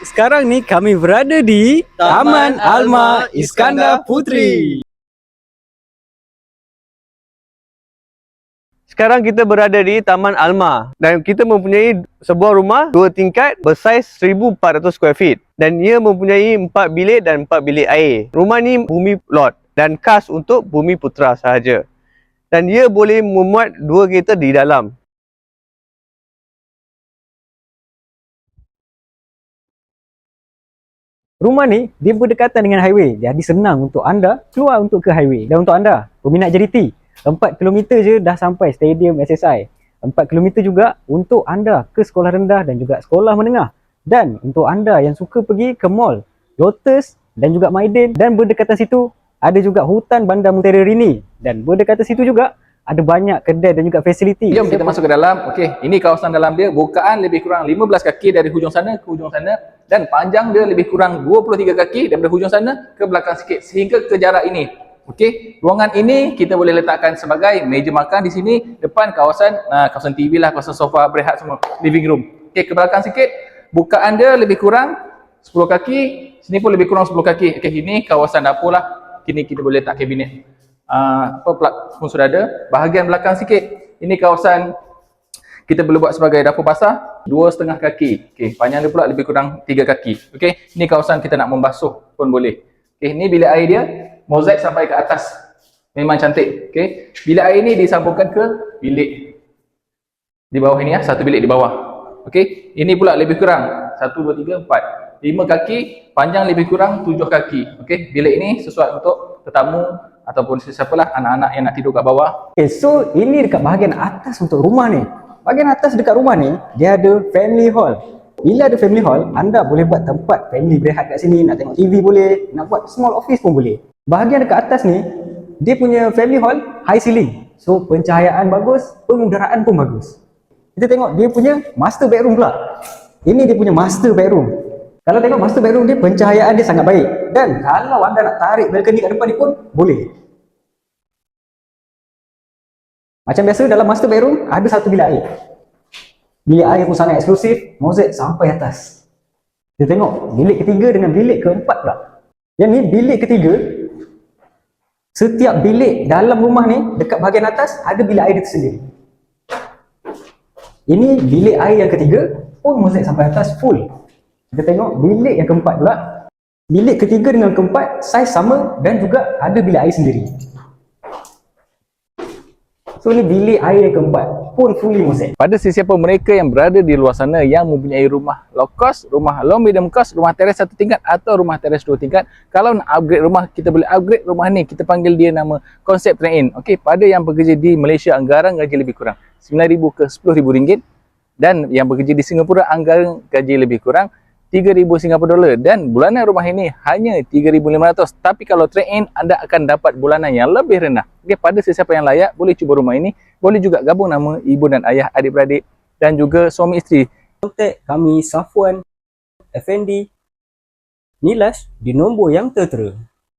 Sekarang ni kami berada di Taman Alma Iskandar Putri. Sekarang kita berada di Taman Alma dan kita mempunyai sebuah rumah dua tingkat bersaiz 1400 square feet dan ia mempunyai empat bilik dan empat bilik air. Rumah ni bumi lot dan khas untuk bumi putra sahaja. Dan ia boleh memuat dua kereta di dalam. Rumah ni dia berdekatan dengan highway. Jadi senang untuk anda keluar untuk ke highway. Dan untuk anda peminat JDT, 4 km je dah sampai stadium SSI. 4 km juga untuk anda ke sekolah rendah dan juga sekolah menengah. Dan untuk anda yang suka pergi ke mall, Lotus dan juga Maiden dan berdekatan situ ada juga hutan Bandar Mutiara Rini dan berdekatan situ juga ada banyak kedai dan juga fasiliti. Jom kita masuk ke dalam. Okey, ini kawasan dalam dia. Bukaan lebih kurang 15 kaki dari hujung sana ke hujung sana dan panjang dia lebih kurang 23 kaki daripada hujung sana ke belakang sikit sehingga ke jarak ini. Okey, ruangan ini kita boleh letakkan sebagai meja makan di sini depan kawasan uh, kawasan TV lah, kawasan sofa, berehat semua, living room. Okey, ke belakang sikit bukaan dia lebih kurang 10 kaki, sini pun lebih kurang 10 kaki. Okey, ini kawasan dapur lah. Kini kita boleh letak kabinet. Uh, apa pun sudah ada. Bahagian belakang sikit, ini kawasan kita boleh buat sebagai dapur basah dua setengah kaki. Okey, panjang dia pula lebih kurang tiga kaki. Okey, ini kawasan kita nak membasuh pun boleh. Okey, ini bilik air dia, mozaik sampai ke atas. Memang cantik. Okey, bilik air ini disambungkan ke bilik di bawah ini ya, satu bilik di bawah. Okey, ini pula lebih kurang satu, dua, tiga, empat, lima kaki, panjang lebih kurang tujuh kaki. Okey, bilik ini sesuai untuk tetamu ataupun sesiapa lah anak-anak yang nak tidur kat bawah. Okay, so ini dekat bahagian atas untuk rumah ni. Bahagian atas dekat rumah ni, dia ada family hall. Bila ada family hall, anda boleh buat tempat family berehat kat sini, nak tengok TV boleh, nak buat small office pun boleh. Bahagian dekat atas ni, dia punya family hall high ceiling. So pencahayaan bagus, pengudaraan pun bagus. Kita tengok dia punya master bedroom pula. Ini dia punya master bedroom. Kalau tengok master bedroom dia, pencahayaan dia sangat baik. Dan kalau anda nak tarik balcony kat depan ni pun, boleh. Macam biasa dalam master bedroom ada satu bilik air. Bilik air pun sangat eksklusif, mozaik sampai atas. Kita tengok bilik ketiga dengan bilik keempat pula. Yang ni bilik ketiga setiap bilik dalam rumah ni dekat bahagian atas ada bilik air dia tersendiri. Ini bilik air yang ketiga pun mozaik sampai atas full. Kita tengok bilik yang keempat pula. Bilik ketiga dengan keempat saiz sama dan juga ada bilik air sendiri. So ni bilik air yang keempat pun fully mozaik. Pada sesiapa mereka yang berada di luar sana yang mempunyai rumah low cost, rumah low medium cost, rumah teres satu tingkat atau rumah teres dua tingkat, kalau nak upgrade rumah, kita boleh upgrade rumah ni. Kita panggil dia nama konsep trade-in. Okey, pada yang bekerja di Malaysia, anggaran gaji lebih kurang RM9,000 ke RM10,000 ringgit dan yang bekerja di Singapura, anggaran gaji lebih kurang RM3,000 Singapura dolar dan bulanan rumah ini hanya RM3,500 tapi kalau trade-in anda akan dapat bulanan yang lebih rendah. Okay, pada sesiapa yang layak boleh cuba rumah ini. Boleh juga gabung nama ibu dan ayah adik-beradik dan juga suami isteri. Kontak kami Safwan Effendi Nilas di nombor yang tertera.